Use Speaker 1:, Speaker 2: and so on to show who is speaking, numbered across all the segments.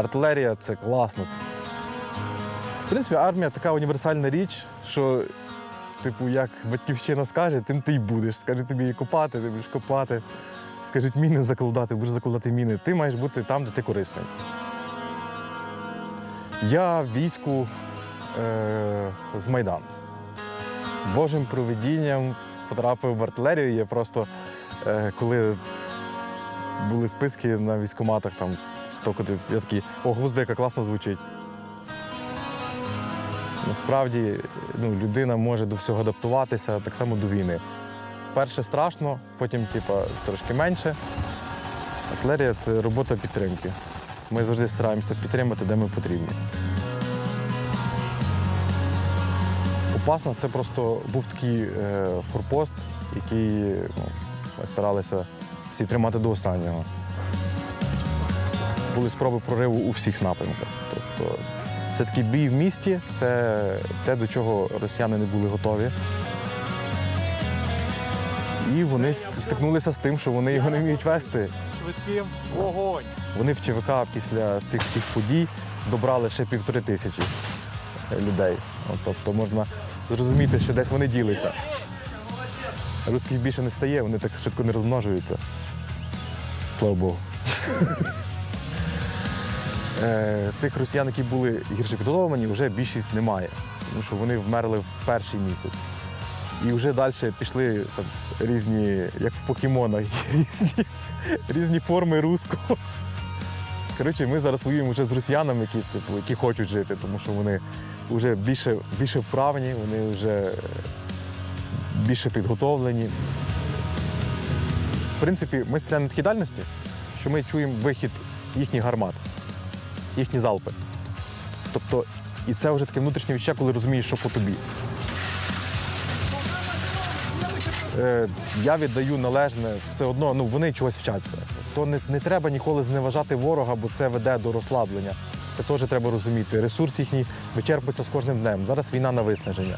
Speaker 1: артилерія це класно. В принципі, армія така універсальна річ, що, типу, як батьківщина скаже, тим ти й будеш. Скаже тобі копати, ти будеш копати. Скажуть міни закладати, будеш закладати міни. Ти маєш бути там, де ти корисний. Я в війську е, з Майдану. Божим проведінням потрапив в артилерію. Я просто, е, коли були списки на військкоматах, там куди, я такий, о, гвоздика, класно звучить. Насправді ну, людина може до всього адаптуватися так само до війни. Перше страшно, потім типа, трошки менше. Артилерія це робота підтримки. Ми завжди стараємося підтримати, де ми потрібні. Попасна це просто був такий е, форпост, який ну, ми старалися всі тримати до останнього. Були спроби прориву у всіх напрямках. Тобто це такий бій в місті, це те, до чого росіяни не були готові. І вони стикнулися з тим, що вони його не вміють вести.
Speaker 2: Швидким вогонь.
Speaker 1: Вони в ЧВК після цих всіх подій добрали ще півтори тисячі е, людей. От, тобто можна зрозуміти, що десь вони ділися. Русських більше не стає, вони так швидко не розмножуються. Слава Богу. Е, Тих росіян, які були гірше підготовлені, вже більшість немає, тому що вони вмерли в перший місяць. І вже далі пішли там, різні, як в покемонах, різні, різні форми руського. Коротше, ми зараз воюємо вже з росіянами, які, типу, які хочуть жити, тому що вони вже більше, більше вправні, вони вже е, більше підготовлені. В принципі, ми стріляємо на такій дальності, що ми чуємо вихід їхніх гармат, їхні залпи. Тобто, і це вже таке внутрішнє відчуття, коли розумієш, що по тобі. Е, я віддаю належне все одно, ну вони чогось вчаться. То не, не треба ніколи зневажати ворога, бо це веде до розслаблення. Це теж треба розуміти. Ресурс їхній вичерпується з кожним днем. Зараз війна на виснаження.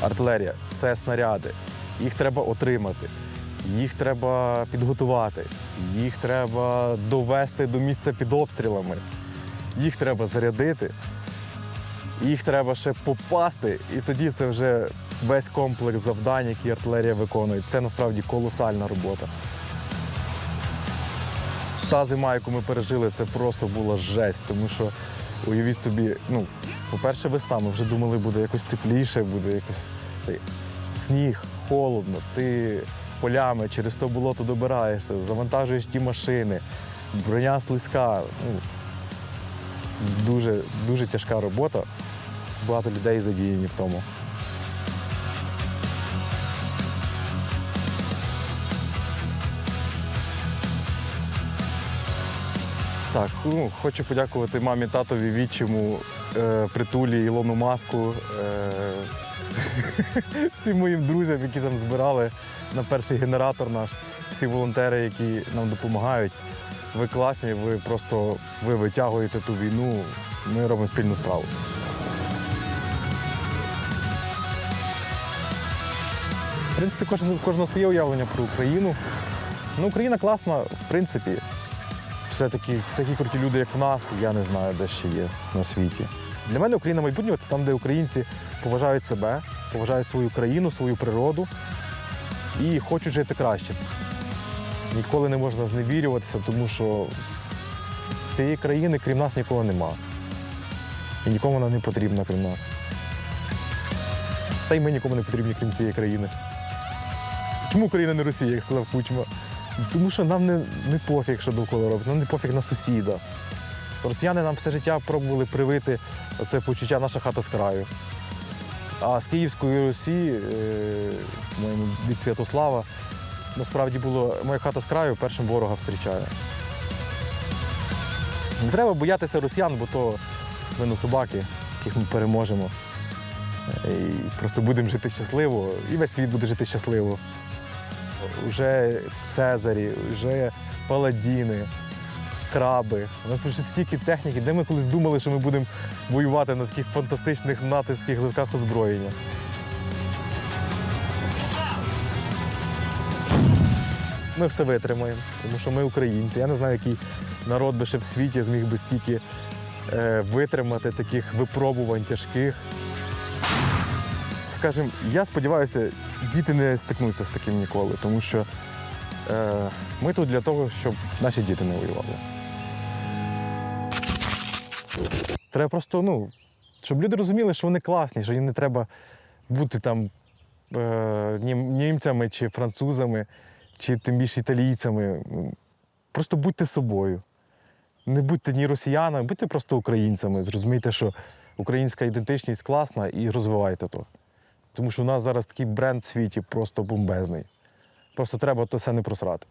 Speaker 1: Артилерія це снаряди. Їх треба отримати, їх треба підготувати, їх треба довести до місця під обстрілами, їх треба зарядити, їх треба ще попасти, і тоді це вже весь комплекс завдань, які артилерія виконує. Це насправді колосальна робота. Та зима, яку ми пережили, це просто була жесть, тому що уявіть собі, ну, по-перше, весна, ми вже думали, буде якось тепліше, буде якось сніг, холодно, ти полями через то болото добираєшся, завантажуєш ті машини, броня слизька. Ну, дуже, дуже тяжка робота. Багато людей задіяні в тому. Так, ну, хочу подякувати мамі, татові, відчиму, е, притулі, Ілону Маску, е, всім моїм друзям, які там збирали на перший генератор наш, всі волонтери, які нам допомагають. Ви класні, ви просто ви витягуєте ту війну, ми робимо спільну справу. В принципі, кожен, кожного своє уявлення про Україну. Ну, Україна класна, в принципі. Все-таки такі круті люди, як в нас, я не знаю, де ще є на світі. Для мене Україна майбутнього це там, де українці поважають себе, поважають свою країну, свою природу і хочуть жити краще. Ніколи не можна зневірюватися, тому що цієї країни, крім нас, нікого нема. І нікому вона не потрібна, крім нас. Та й ми нікому не потрібні, крім цієї країни. Чому Україна не Росія, як сказав Кучма? Тому що нам не, не пофіг, що довкола робить, нам не пофіг на сусіда. Росіяни нам все життя пробували привити це почуття наша хата з краю. А з Київської Русі, е, моєму від Святослава, насправді було моя хата з краю першим ворога зустрічає. Не треба боятися росіян, бо то свинособаки, яких ми переможемо. Е, І просто будемо жити щасливо, і весь світ буде жити щасливо. Уже Цезарі, вже паладіни, краби. У нас вже стільки техніки, де ми колись думали, що ми будемо воювати на таких фантастичних натовських зразках озброєння. Ми все витримаємо, тому що ми українці. Я не знаю, який народ би ще в світі зміг би стільки е, витримати таких випробувань тяжких. Скажімо, я сподіваюся, діти не стикнуться з таким ніколи, тому що е, ми тут для того, щоб наші діти не воювали. Треба просто, ну, щоб люди розуміли, що вони класні, що їм не треба бути там е, німцями чи французами, чи тим більше італійцями. Просто будьте собою. Не будьте ні росіянами, будьте просто українцями. Зрозумійте, що українська ідентичність класна і розвивайте то. Тому що у нас зараз такий бренд в світі просто бомбезний. Просто треба то все не просрати.